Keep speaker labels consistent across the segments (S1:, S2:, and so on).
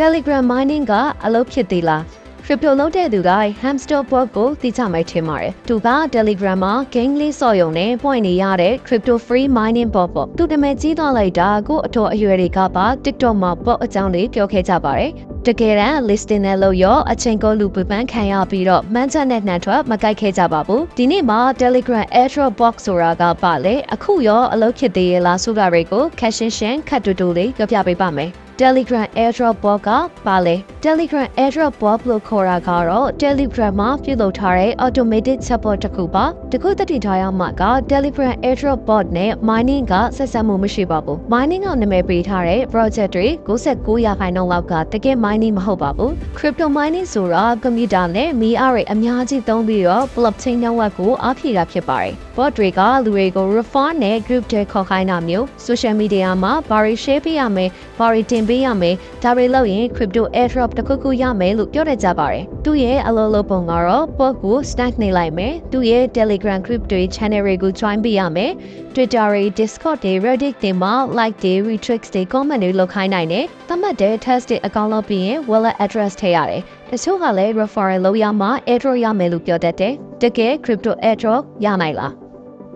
S1: Telegram mining ကအလုပ်ဖြစ်သေးလား crypto လုပ်တဲ့သူတိုင်း hamster bot ကိုသိချမိုက်ထင်ပါတယ်။သူက Telegram မှာ game လေးစော့ရုံနဲ့ point နေရတဲ့ crypto free mining bot ပေါ့။သူနာမည်ကြီးသွားလိုက်တာကိုအထော်အရွယ်တွေကပါ TikTok မှာ bot အကြောင်းလေးပြောခဲ့ကြပါတယ်။တကယ်တမ်း listing နဲ့လို့ရောအချိန်ကိုလူပပန်းခံရပြီးတော့မှန်းချက်နဲ့နှံထွက်မကိုက်ခဲ့ကြပါဘူးဒီနေ့မှာ Telegram Airdrop Box ဆိုတာကပါလေအခုရောအလုပ်ဖြစ်သေးရဲ့လားဆိုတာတွေကို caption ရှင်းခတ်တူတူလေးပြောပြပေးပါမယ် Telegram Airdrop Bot ကပါလေ Telegram Airdrop Bot လို့ခေါ်တာကတော့ Telegram မှာပြုလုပ်ထားတဲ့ automated chatbot တစ်ခုပါတခုတတိထားရမှာက Telegram Airdrop Bot နဲ့ mining ကဆက်ဆက်မှုမရှိပါဘူး mining ကနာမည်ပေးထားတဲ့ project တွေ69ရာခိုင်နှုန်းလောက်ကတကယ် mining မဟုတ်ပါဘူး crypto mining ဆိုတာကွန်ပျူတာနဲ့မီးအားတွေအများကြီးသုံးပြီးတော့ blockchain network ကိုအားဖြည့်တာဖြစ်ပါတယ် bot တွေကလူတွေကို refer နဲ့ group တွေခေါ်ခိုင်းတာမျိုး social media မှာဘာတွေ share ပေးရမယ်ဘာတွေတင်ပေးရမယ်ဒါတွေလုပ်ရင် crypto airdrop တစ်ခုခုရမယ်လို့ပြောတတ်ကြပါတယ်သူ့ရဲ့အလုပ်လုပ်ပုံကတော့ bot ကို stack နေလိုက်မယ်သူ့ရဲ့ telegram group တွေ channel တွေကို join ပေးရမယ် twitter တွေ discord တွေ reddit တွေမှာ like တွေ retweet တွေ comment တွေလုပ်ခိုင်းနိုင်တယ်သတ်မှတ်တဲ့ test တွေအကောင့်လုပ်ပြီးရင် wallet address ထည့်ရတယ်တချို့ကလည်း referral လုပ်ရမှ airdrop ရမယ်လို့ပြောတတ်တယ်တကယ် crypto airdrop ရနိုင်လား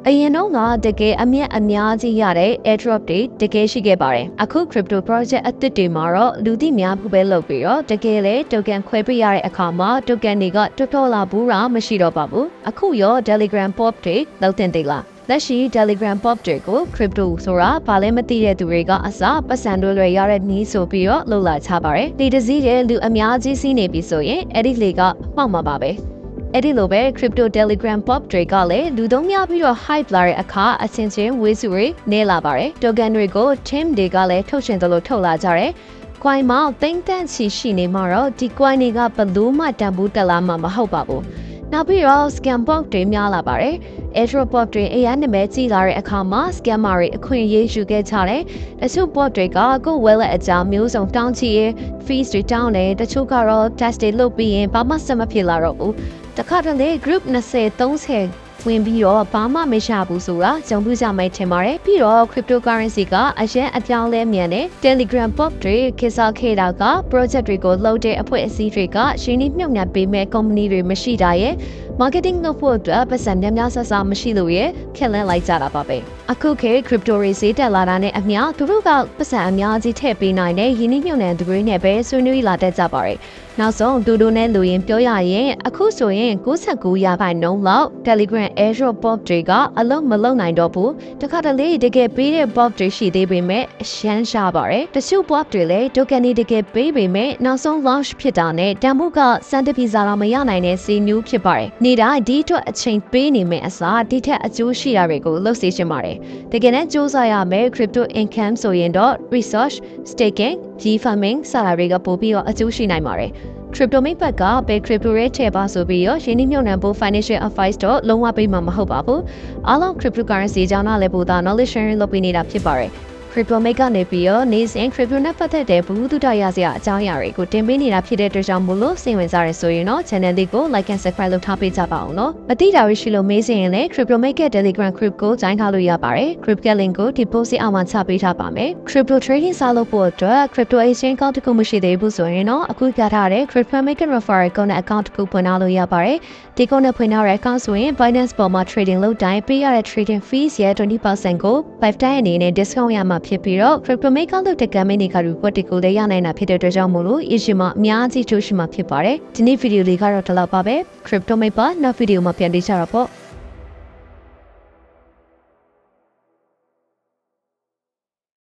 S1: အရင်တော့ကတကယ်အမြတ်အများကြီးရတဲ့ airdrop တွေတကယ်ရှိခဲ့ပါတယ်။အခု crypto project အသစ်တွေမှာတော့လူသိများဖို့ပဲလုပ်ပြီးတော့တကယ်လေ token ခွဲပေးရတဲ့အခါမှာ token တွေကတော်တော်လာဘူးတာမရှိတော့ပါဘူး။အခုရော Telegram pop တွေလောက်တင်သေးလား။လက်ရှိ Telegram pop တွေကို crypto ဆိုတာဘာလဲမသိတဲ့သူတွေကအစပတ်စံတွေလွယ်ရတဲ့နည်းဆိုပြီးတော့လှုပ်လာချပါတယ်။ဒီတစ်စည်းတဲ့လူအများကြီးစီးနေပြီဆိုရင်အဲ့ဒီလေကမှောက်မှာပါပဲ။ အဲ့ဒီလိုပဲ crypto telegram pop တွေကလည်းလူသုံးများပြီးတော့ hype လာတဲ့အခါအချင်းချင်းဝေးစုတွေနေလာပါတယ်။ token တွေကို team တွေကလည်းထုတ်ရှင်သလိုထုတ်လာကြတယ်။ coin မှာတိမ့်တန့်ချီရှိနေမှာတော့ဒီ coin တွေကဘလို့မှတန်ဖိုးတက်လာမှာမဟုတ်ပါဘူး။နောက်ပြီးတော့ scam bot တွေများလာပါတယ်။ airdrop bot တွေအရင်နာမည်ကြီးလာတဲ့အခါမှာ scammer တွေအခွင့်အရေးယူခဲ့ကြတယ်။တချို့ bot တွေကကိုယ် wallet အကြောင်းမျိုးစုံတောင်းချရင် fees တွေတောင်းတယ်။တချို့ကတော့ test တွေလုပ်ပြီးရင်ဘာမှဆက်မဖြစ်လာတော့ဘူး။ တခါတလေ group 20 30ဝင်ပြီးတော့ဘာမှမရဘူးဆိုတာကြုံပြကြမယ်ထင်ပါတယ်ပြီးတော့ cryptocurrency ကအရင်အပြောင်းလဲမြန်တဲ့ Telegram bot တွေခေတ်စားခဲ့တာက project တွေကိုလုပ်တဲ့အဖွဲ့အစည်းတွေကရှင်းနှမြုပ်နှံပေးမဲ့ company တွေမရှိတာရဲ့ marketing လုပ်ဖို့အတွက်ပတ်စံများများဆဆမရှိလို့ရဲ့ခက်လန့်လိုက်ကြတာပါပဲအခုခေတ် crypto တွေဈေးတက်လာတာနဲ့အမျှသူတို့ကပတ်စံအများကြီးထည့်ပေးနိုင်တဲ့ယင်းနှမြုပ်နှံသူတွေနဲ့ပဲဆွေးနွေးလာတတ်ကြပါတယ် နောက်ဆုံးဒူဒိုနဲ့လူရင်ပြောရရင်အခုဆိုရင်69ရာခိုင်နှုန်းလောက် Telegram Airdrop bot တွေကအလုံးမလုံးနိုင်တော့ဘူးတခါတလေတကယ်ပေးတဲ့ bot တွေရှိသေးပေမဲ့အရှမ်းရှားပါတယ်တချို့ bot တွေလည်း token တွေတကယ်ပေးပေမဲ့နောက်ဆုံး launch ဖြစ်တာနဲ့တန်ဖိုးကစံတပီစာတော့မရနိုင်တဲ့စီမျိုးဖြစ်ပါတယ်နေတာဒီအတွက်အချိန်ပေးနေမယ်အစားဒီထက်အကျိုးရှိတာတွေကိုလုပ်စေချင်ပါတယ်တကယ်နဲ့စူးစမ်းရမယ် crypto income ဆိုရင်တော့ research staking G farming စတာတွေကပို့ပြီးတော့အကျိုးရှိနိုင်ပါတယ် crypto မိတ်ဘက်ကဘယ် crypto ရဲ့ထည့်ပါဆိုပြီးတော့ရင်းနှီးမြှုပ်နှံဖို့ financial advice တော့လုံးဝပေးမှာမဟုတ်ပါဘူးအားလုံး cryptocurrency အကြောင်းနားလည်ဖို့ဒါ knowledge sharing လုပ်ပေးနေတာဖြစ်ပါတယ် crypto မိတ်ကနေပြီးတော့နေစဉ် crypto နဲ့ပတ်သက်တဲ့ဘူးတုတရစရာအကြောင်းအရာတွေကိုတင်ပေးနေတာဖြစ်တဲ့အတွက်ကြောင့်မို့လို့စိတ်ဝင်စားရဆိုရင်တော့ channel လေးကို like and subscribe လုပ်ထားပေးကြပါအောင်နော်မသိတာတွေရှိလို့မေးစင်ရင်လည်း crypto မိတ်က Telegram group ကို join ထားလို့ရပါတယ် group က link ကိုဒီ post အောက်မှာချပေးထားပါမယ် crypto trading စလုပ်ဖို့အတွက် crypto exchange account တစ်ခုမရှိသေးဘူးဆိုရင်တော့အခုကထားတဲ့ crypto maker referral ကုန်းနဲ့ account တစ်ခုဖွင့်ထားလို့ရပါတယ်ဒီကုန်းနဲ့ဖွင့်ထားတဲ့ account ဆိုရင် Binance ပေါ်မှာ trading လုပ်တိုင်းပေးရတဲ့ trading fees ရဲ့20%ကို5တိုင်းအနေနဲ့ discount ရမှာဖြစ်ပြီးတော့ crypto maker လုပ်တဲ့ company က report တွေကိုလည်းရနိုင်တာဖြစ်တဲ့အတွက်ကြောင့်မို့လို့ issue မှာအများကြီးချိုးရှိမှာဖြစ်ပါတယ်ဒီနေ့ video လေးကတော့ဒီလောက်ပါပဲ crypto maker နောက် video မှာပြန်တွေ့ကြတော့ပေါ့